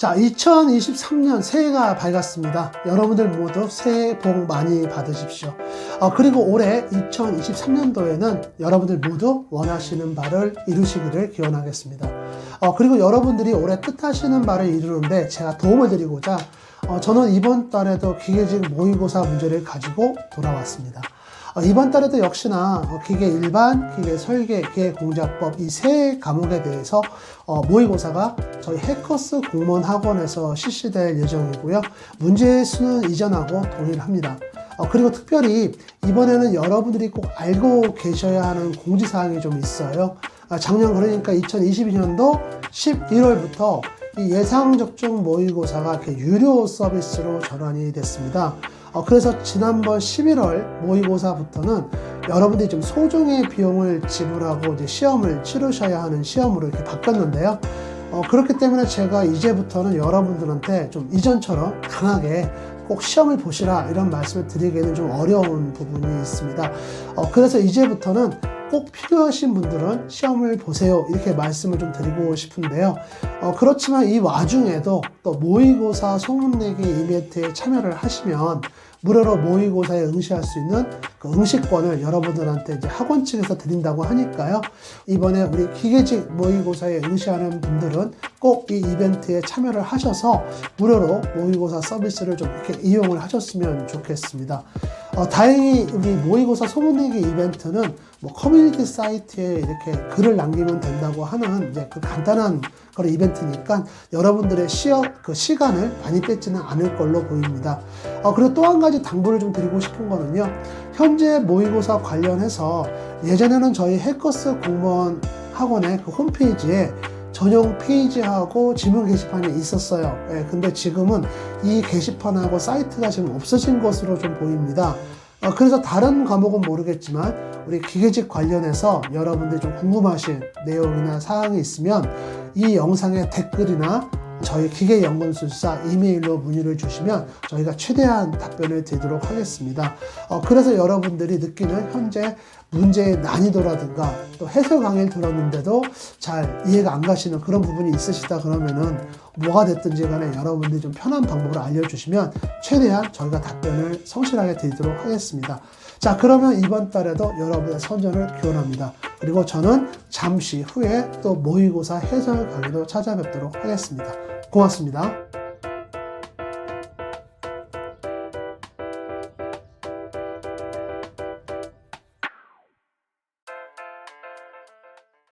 자, 2023년 새해가 밝았습니다. 여러분들 모두 새해 복 많이 받으십시오. 어, 그리고 올해 2023년도에는 여러분들 모두 원하시는 바를 이루시기를 기원하겠습니다. 어, 그리고 여러분들이 올해 뜻하시는 바를 이루는데 제가 도움을 드리고자 어, 저는 이번 달에도 기계직 모의고사 문제를 가지고 돌아왔습니다. 어, 이번 달에도 역시나 어, 기계 일반, 기계 설계, 기계 공작법 이 세 과목에 대해서 어, 모의고사가 저희 해커스 공무원 학원에서 실시될 예정이고요. 문제 수는 이전하고 동일합니다. 어, 그리고 특별히 이번에는 여러분들이 꼭 알고 계셔야 하는 공지사항이 좀 있어요. 아, 작년 그러니까 2022년도 11월부터 이 예상 접종 모의고사가 유료 서비스로 전환이 됐습니다. 어, 그래서 지난번 11월 모의고사부터는 여러분들이 좀 소정의 비용을 지불하고 이제 시험을 치르셔야 하는 시험으로 이렇게 바뀌었는데요. 어, 그렇기 때문에 제가 이제부터는 여러분들한테 좀 이전처럼 강하게 꼭 시험을 보시라 이런 말씀을 드리기에는 좀 어려운 부분이 있습니다. 어, 그래서 이제부터는 꼭 필요하신 분들은 시험을 보세요 이렇게 말씀을 좀 드리고 싶은데요. 어, 그렇지만 이 와중에도 또 모의고사 소문내기 이벤트에 참여를 하시면 무료로 모의고사에 응시할 수 있는 그 응시권을 여러분들한테 이제 학원 측에서 드린다고 하니까요. 이번에 우리 기계직 모의고사에 응시하는 분들은 꼭 이 이벤트에 참여를 하셔서 무료로 모의고사 서비스를 좀 이렇게 이용을 하셨으면 좋겠습니다. 어, 다행히 우리 모의고사 소문내기 이벤트는 뭐 커뮤니티 사이트에 이렇게 글을 남기면 된다고 하는 이제 그 간단한 그런 이벤트니까 여러분들의 시어 그 시간을 많이 뺏지는 않을 걸로 보입니다. 어, 그리고 또 한 가지 당부를 좀 드리고 싶은 거는요. 현재 모의고사 관련해서 예전에는 저희 해커스 공무원 학원의 그 홈페이지에 전용 페이지하고 질문 게시판이 있었어요. 예, 근데 지금은 이 게시판하고 사이트가 지금 없어진 것으로 좀 보입니다. 어, 그래서 다른 과목은 모르겠지만 우리 기계직 관련해서 여러분들이 좀 궁금하신 내용이나 사항이 있으면 이 영상의 댓글이나 저희 기계연구술사 이메일로 문의를 주시면 저희가 최대한 답변을 드리도록 하겠습니다. 어, 그래서 여러분들이 느끼는 현재 문제의 난이도라든가 또 해설 강의를 들었는데도 잘 이해가 안 가시는 그런 부분이 있으시다 그러면은 뭐가 됐든지 간에 여러분들이 좀 편한 방법을 알려주시면 최대한 저희가 답변을 성실하게 드리도록 하겠습니다. 자, 그러면 이번 달에도 여러분의 선전을 기원합니다. 그리고 저는 잠시 후에 또 모의고사 해설 강의로 찾아뵙도록 하겠습니다. 고맙습니다.